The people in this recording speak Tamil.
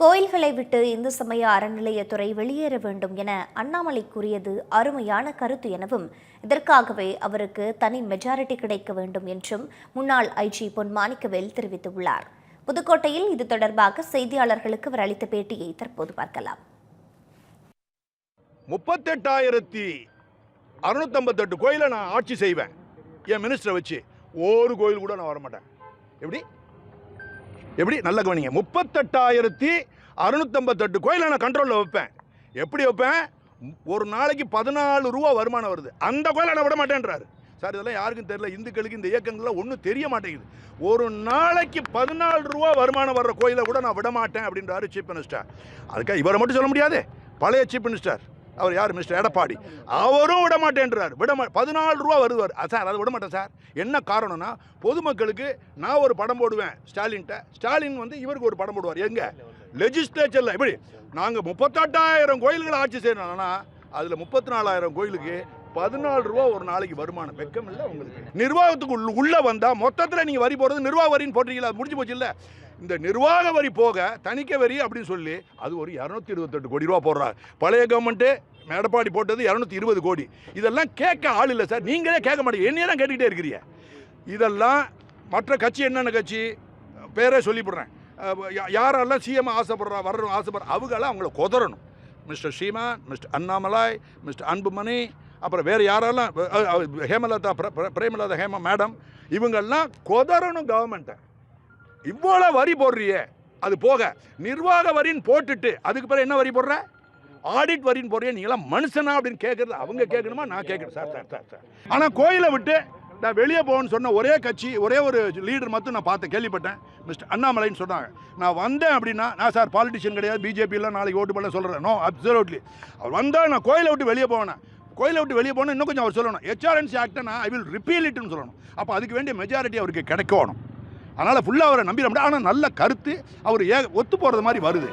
கோயில்களை விட்டு இந்து சமய அறநிலையத்துறை வெளியேற வேண்டும் என அண்ணாமலை கூறியது அருமையான கருத்து எனவும் இதற்காகவே அவருக்கு தனி மெஜாரிட்டி கிடைக்க வேண்டும் என்றும் முன்னாள் ஐஜி பொன் மாணிக்கவேல் தெரிவித்துள்ளார். புதுக்கோட்டையில் இது தொடர்பாக செய்தியாளர்களுக்கு அவர் அளித்த பேட்டியை தற்போது பார்க்கலாம். முப்பத்தெட்டாயிரத்தி அறுநூத்தம்பத்தெட்டு கோயிலை நான் ஆட்சி செய்வேன். என் மினிஸ்டரை வச்சு ஒரு கோயில் கூட நான் வரமாட்டேன். எப்படி? எப்படி? நல்ல கவனிங்க. முப்பத்தெட்டாயிரத்தி அறுநூத்தம்பத்தெட்டு கோயிலை நான் கண்ட்ரோலில் வைப்பேன். எப்படி வைப்பேன்? ஒரு நாளைக்கு பதினாலு ரூபா வருமானம் வருது. அந்த கோயிலை நான் விட மாட்டேன்றாரு. சார் இதெல்லாம் யாருக்கும் தெரியல. இந்துக்களுக்கு இந்த இயக்கங்கள்லாம் ஒன்றும் தெரிய மாட்டேங்குது. ஒரு நாளைக்கு பதினாலு ரூபா வருமானம் வர்ற கோயிலை கூட நான் விட மாட்டேன் அப்படின்றாரு சீஃப் மினிஸ்டர் அதுக்காக இவரை மட்டும் சொல்ல முடியாது. பழைய சீஃப் மினிஸ்டர் அவர் யார்? மிஸ்டர் எடப்பாடி. அவரும் விட மாட்டேன்றார் விட பதினாலு ரூபா வருவார். சார் அதை விட மாட்டேன் சார். என்ன காரணம்னா பொதுமக்களுக்கு நான் ஒரு படம் போடுவேன் ஸ்டாலின்கிட்ட ஸ்டாலின் வந்து இவருக்கு ஒரு படம் போடுவார். எங்கே? லெஜிஸ்லேச்சரில் எப்படி நாங்கள் முப்பத்தெட்டாயிரம் கோயில்களை ஆட்சி செய்யணும்னா அதில் முப்பத்தி நாலாயிரம் கோயிலுக்கு பதினாலு ரூபா ஒரு நாளைக்கு வருமானம். வெக்கம் இல்லை உங்களுக்கு. நிர்வாகத்துக்கு உள்ளே வந்தால் மொத்தத்தில் நீங்கள் வரி போடுறது நிர்வாக வரின்னு போட்டீங்களா? அது முடிஞ்சு போச்சு இல்லை? இந்த நிர்வாக வரி போக தணிக்கை வரி அப்படின்னு சொல்லி அது ஒரு இரநூத்தி இருபத்தெட்டு கோடி ரூபா போடுறாங்க பழைய கவர்மெண்ட்டு எடப்பாடி போட்டது இரநூத்தி இருபது கோடி. இதெல்லாம் கேட்க ஆள் இல்லை சார். நீங்களே கேட்க மாட்டீங்க. என்னையே தான் கேட்டுக்கிட்டே இருக்கிறீங்க. இதெல்லாம் மற்ற கட்சி என்னென்ன கட்சி? பேரே சொல்லிவிடுறேன் யாரெல்லாம் சிஎம் ஆசைப்படுறா வர்றோம் ஆசைப்படுற அவங்களாம் அவங்கள கொதறணும். Mister Seeman Mister Annamalai Mister Anbumani அப்புறம் வேறு யாரெல்லாம் ஹேமலதா பிரேமலதா ஹேம மேடம் இவங்கெல்லாம் கொதறணும் கவர்மெண்ட்டை இவ்வளோ வரி போடுறியே அது போக நிர்வாக வரின்னு போட்டுட்டு அதுக்கு பிறகு என்ன வரி போடுற? ஆடிட் வரின்னு போடுறிய நீங்களாம் மனுஷனா அப்படின்னு கேட்குறது அவங்க கேட்கணுமா? நான் கேட்குறேன் சார் சார் சார் சார். ஆனால் கோயிலை விட்டு நான் வெளியே போகணும்னு சொன்ன ஒரே கட்சி ஒரே ஒரு லீடர் மட்டும் நான் பார்த்து கேள்விப்பட்டேன். மிஸ்டர் அண்ணாமலைன்னு சொன்னாங்க. நான் வந்தேன் அப்படின்னா நான் சார் பாலிட்டிஷியன் கிடையாது பிஜேபியில் நாளைக்கு ஓட்டு பண்ண சொல்கிறேன் நோ அப்சல்யூட்லி அவர் வந்தால் நான் கோயிலை விட்டு வெளியே போவேன்? கோயிலை விட்டு வெளியே போனால் இன்னும் கொஞ்சம் அவர் சொல்லணும். ஹெச்ஆர்என்சி ஆக்டனா ஐ வில் ரிப்பீல் இட்னு சொல்லணும். அப்போ அதுக்கு வேண்டிய மெஜாரிட்டி அவருக்கு கிடைக்கணும். அதனால் ஃபுல்லாக அவரை நம்பிட முடியாது. ஆனால் நல்ல கருத்து அவர் ஏ ஒத்து போகிறது மாதிரி வருது.